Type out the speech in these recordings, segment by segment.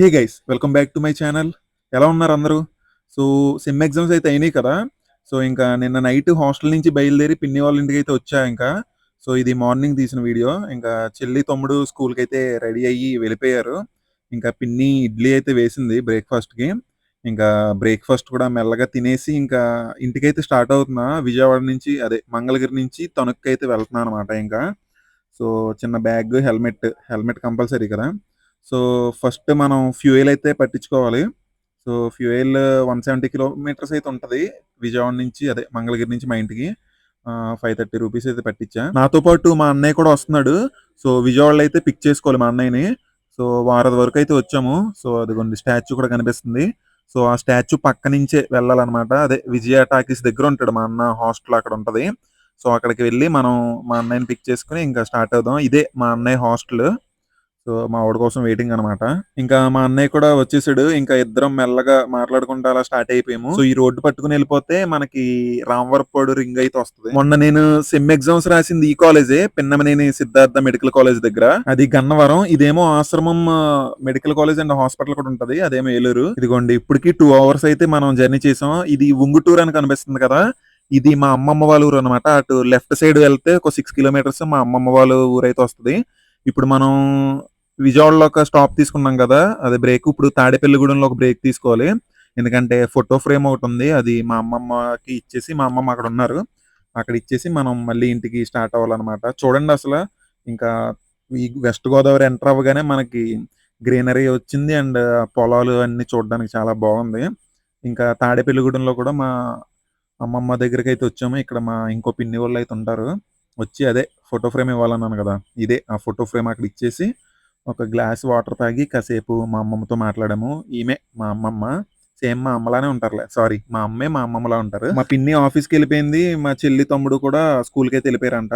Hey guys welcome back to my channel ఎలా ఉన్నారు అందరూ? సో సిమ్ ఎగ్జామ్స్ అయితే అయినాయి కదా. సో ఇంకా నిన్న నైట్ హాస్టల్ నుంచి బయలుదేరి పిన్ని వాళ్ళ ఇంటికి అయితే వచ్చా ఇంకా. సో ఇది మార్నింగ్ తీసిన వీడియో ఇంకా చెల్లి తమ్ముడు స్కూల్కి అయితే రెడీ అయ్యి వెళ్ళిపోయారు. ఇంకా పిన్ని ఇడ్లీ అయితే వేసింది బ్రేక్ఫాస్ట్కి ఇంకా బ్రేక్ఫాస్ట్ కూడా మెల్లగా తినేసి ఇంకా ఇంటికైతే స్టార్ట్ అవుతున్నా. విజయవాడ నుంచి అదే మంగళగిరి నుంచి తణుక్కి అయితే వెళ్తున్నా అనమాట ఇంకా. సో చిన్న బ్యాగ్ హెల్మెట్ హెల్మెట్ కంపల్సరీ కదా. సో ఫస్ట్ మనం ఫ్యూయల్ అయితే పట్టించుకోవాలి. So fuel one seventy kilometres అయితే ఉంటుంది. విజయవాడ నుంచి అదే మంగళగిరి నుంచి మా ఇంటికి. ఫైవ్ థర్టీ రూపీస్ అయితే పట్టించా. నాతో పాటు మా అన్నయ్య కూడా వస్తున్నాడు. సో విజయవాడలో అయితే పిక్ చేసుకోవాలి మా అన్నయ్యని. సో వారం వరకు అయితే వచ్చాము. సో అదిగోండి స్టాచ్యూ కూడా కనిపిస్తుంది. సో ఆ స్టాచ్యూ పక్క నుంచే వెళ్ళాలన్నమాట. అదే విజయ టాకీస్ దగ్గర ఉంటాడు మా అన్న హాస్టల్ అక్కడ ఉంటుంది. సో అక్కడికి వెళ్ళి మనం మా అన్నయ్యని పిక్ చేసుకుని ఇంకా స్టార్ట్ అవుదాం. ఇదే మా అన్నయ్య హాస్టల్. సో మా వాడి కోసం వెయిటింగ్ అనమాట ఇంకా మా అన్నయ్య కూడా వచ్చేసాడు. ఇంకా ఇద్దరం మెల్లగా మాట్లాడుకుంటూ అలా స్టార్ట్ అయిపోయాము. సో ఈ రోడ్డు పట్టుకుని వెళ్ళిపోతే మనకి రామవరపాడు రింగ్ అయితే వస్తుంది. మొన్న నేను సెమ్ ఎగ్జామ్స్ రాసింది ఈ కాలేజే పిన్నమనేని సిద్ధార్థ మెడికల్ కాలేజ్ దగ్గర. అది గన్నవరం. ఇదేమో ఆశ్రమం మెడికల్ కాలేజ్ అండ్ హాస్పిటల్ కూడా ఉంటది. అదేమో ఏలూరు. ఇదిగోండి ఇప్పటికి టూ అవర్స్ అయితే మనం జర్నీ చేసాం. ఇది ఉంగుటూరు అని కనిపిస్తుంది కదా. ఇది మా అమ్మమ్మ వాళ్ళ ఊరు అనమాట అటు లెఫ్ట్ సైడ్ వెళ్తే ఒక సిక్స్ కిలోమీటర్స్ మా అమ్మమ్మ వాళ్ళ ఊరు అయితే వస్తుంది. ఇప్పుడు మనం విజయవాడలో ఒక స్టాప్ తీసుకున్నాం కదా అదే బ్రేక్ ఇప్పుడు తాడేపల్లిగూడెంలో ఒక బ్రేక్ తీసుకోవాలి. ఎందుకంటే ఫోటో ఫ్రేమ్ ఒకటి ఉంది అది మా అమ్మమ్మకి ఇచ్చేసి మా అమ్మమ్మ అక్కడ ఉన్నారు. అక్కడ ఇచ్చేసి మనం మళ్ళీ ఇంటికి స్టార్ట్ అవ్వాలన్నమాట. చూడండి అసలు ఇంకా ఈ వెస్ట్ గోదావరి ఎంటర్ అవ్వగానే మనకి గ్రీనరీ వచ్చింది అండ్ పొలాలు అన్ని చూడడానికి చాలా బాగుంది. ఇంకా తాడేపల్లిగూడెంలో కూడా మా అమ్మమ్మ దగ్గరికి అయితే వచ్చాము. ఇక్కడ మా ఇంకో పిన్ని వాళ్ళు అయితే ఉంటారు. వచ్చి అదే ఫోటో ఫ్రేమ్ ఇవ్వాలన్నాను కదా ఇదే ఆ ఫోటో ఫ్రేమ్ అక్కడ ఇచ్చేసి ఒక గ్లాస్ వాటర్ తాగి కాసేపు మా అమ్మమ్మతో మాట్లాడాము. ఈమె మా అమ్మమ్మ సేమ్ మా అమ్మలానే ఉంటారులే. సారీ మా అమ్మే మా అమ్మమ్మలా ఉంటారు. మా పిన్ని ఆఫీస్కి వెళ్ళిపోయింది. మా చెల్లి తమ్ముడు కూడా స్కూల్కి అయితే వెళ్ళిపోయారంట.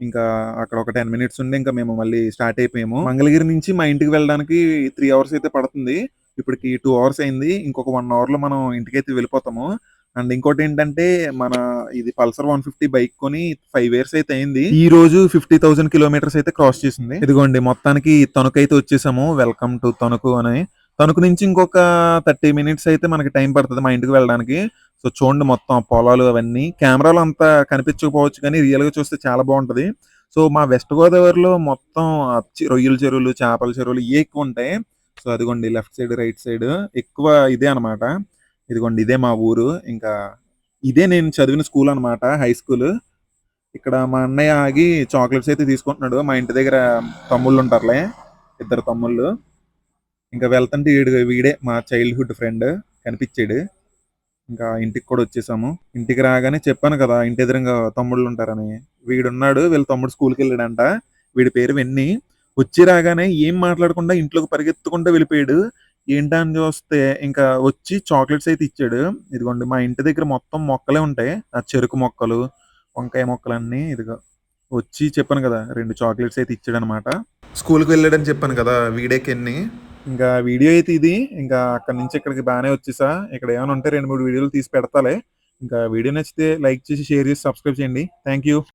ఇంకా అక్కడ ఒక టెన్ మినిట్స్ ఉండి ఇంకా మేము మళ్ళీ స్టార్ట్ అయిపోయాము. మంగళగిరి నుంచి మా ఇంటికి వెళ్ళడానికి త్రీ అవర్స్ అయితే పడుతుంది. ఇప్పటికి టూ అవర్స్ అయింది. ఇంకొక వన్ అవర్లో మనం ఇంటికి అయితే వెళ్ళిపోతాము. అండ్ ఇంకోటి ఏంటంటే మన ఇది పల్సర్ వన్ ఫిఫ్టీ బైక్ కొని ఫైవ్ ఇయర్స్ అయితే అయింది. ఈ రోజు ఫిఫ్టీ థౌసండ్ కిలోమీటర్స్ అయితే క్రాస్ చేసింది. ఇదిగోండి మొత్తానికి తణుకు అయితే వచ్చేసాము. వెల్కమ్ టు తణుకు అని. తణుకు నుంచి ఇంకొక థర్టీ మినిట్స్ అయితే మనకి టైం పడుతుంది మా ఇంటికి వెళ్ళడానికి. సో చూడండి మొత్తం పొలాలు అవన్నీ. కెమెరాలో అంతా కనిపించకపోవచ్చు కానీ రియల్గా చూస్తే చాలా బాగుంటది. సో మా వెస్ట్ గోదావరిలో మొత్తం రొయ్యల చెరువులు చేపల చెరువులు ఇవే ఎక్కువ ఉంటాయి. సో అదిగోండి లెఫ్ట్ సైడ్ రైట్ సైడ్ ఎక్కువ ఇదే అనమాట ఇదిగోండి ఇదే మా ఊరు. ఇంకా ఇదే నేను చదివిన స్కూల్ అనమాట హై స్కూల్. ఇక్కడ మా అన్నయ్య ఆగి చాక్లెట్స్ అయితే తీసుకుంటున్నాడు. మా ఇంటి దగ్గర తమ్ముళ్ళు ఉంటారులే ఇద్దరు తమ్ముళ్ళు. ఇంకా వెళ్తుంటే వీడు వీడే మా చైల్డ్హుడ్ ఫ్రెండ్ కనిపించాడు. ఇంకా ఇంటికి కూడా వచ్చేసాము. ఇంటికి రాగానే చెప్పాను కదా ఇంటి ఎదురుగా తమ్ముళ్ళు ఉంటారని. వీడున్నాడు వీళ్ళ తమ్ముడు స్కూల్కి వెళ్ళాడంట. వీడి పేరు వెన్ని. వచ్చి రాగానే ఏం మాట్లాడకుండా ఇంట్లోకి పరిగెత్తుకుంటూ వెళ్ళిపోయాడు. ఏంటా అని చూస్తే ఇంకా వచ్చి చాక్లెట్స్ అయితే ఇచ్చాడు. ఇదిగోండి మా ఇంటి దగ్గర మొత్తం మొక్కలే ఉంటాయి. ఆ చెరుకు మొక్కలు వంకాయ మొక్కలన్నీ ఇదిగో వచ్చి చెప్పాను కదా రెండు చాక్లెట్స్ అయితే ఇచ్చాడు అనమాట స్కూల్కి వెళ్ళాడని చెప్పాను కదా వీడియోకి ఇంకా వీడియో అయితే ఇది. ఇంకా అక్కడ నుంచి ఇక్కడికి బాగానే వచ్చేసా. ఇక్కడ ఏమైనా ఉంటే రెండు మూడు వీడియోలు తీసి పెడతాలే. ఇంకా వీడియో నచ్చితే లైక్ చేసి షేర్ చేసి సబ్స్క్రైబ్ చేయండి. Thank you